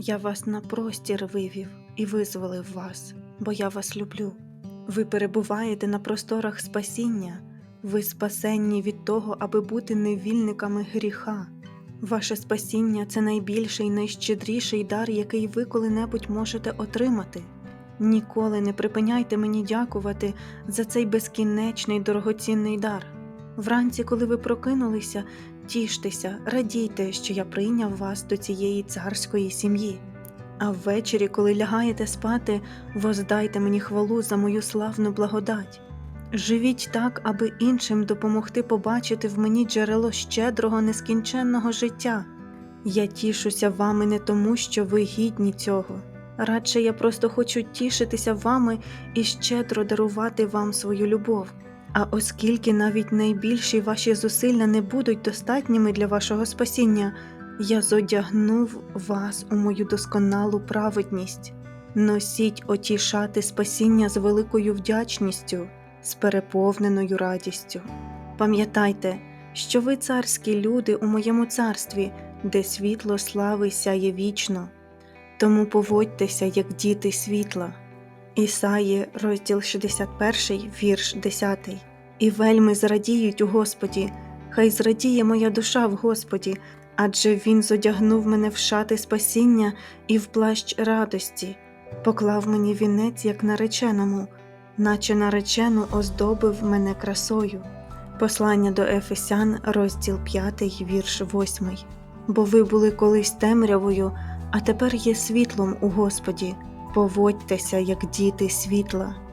Я вас на простір вивів і визволив вас, бо я вас люблю. Ви перебуваєте на просторах спасіння, ви спасенні від того, аби бути невільниками гріха. Ваше спасіння це найбільший, найщедріший дар, який ви коли-небудь можете отримати. Ніколи не припиняйте мені дякувати за цей безкінечний дорогоцінний дар. Вранці, коли ви прокинулися, тіштеся, радійте, що я прийняв вас до цієї царської сім'ї. А ввечері, коли лягаєте спати, воздайте мені хвалу за мою славну благодать. Живіть так, аби іншим допомогти побачити в мені джерело щедрого нескінченного життя. Я тішуся вами не тому, що ви гідні цього. Радше я просто хочу тішитися вами і щедро дарувати вам свою любов. А оскільки навіть найбільші ваші зусилля не будуть достатніми для вашого спасіння, я зодягнув вас у мою досконалу праведність. Носіть оті шати спасіння з великою вдячністю, з переповненою радістю. Пам'ятайте, що ви царські люди у моєму царстві, де світло слави сяє вічно. Тому поводьтеся, як діти світла. Ісаї, розділ 61, вірш 10. І вельми зрадіють у Господі, хай зрадіє моя душа в Господі, адже Він зодягнув мене в шати спасіння і в плащ радості, поклав мені вінець, як нареченому, наче наречену оздобив мене красою. Послання до Ефесян, розділ 5, вірш 8. Бо ви були колись темрявою, а тепер є світлом у Господі. Поводьтеся, як діти світла.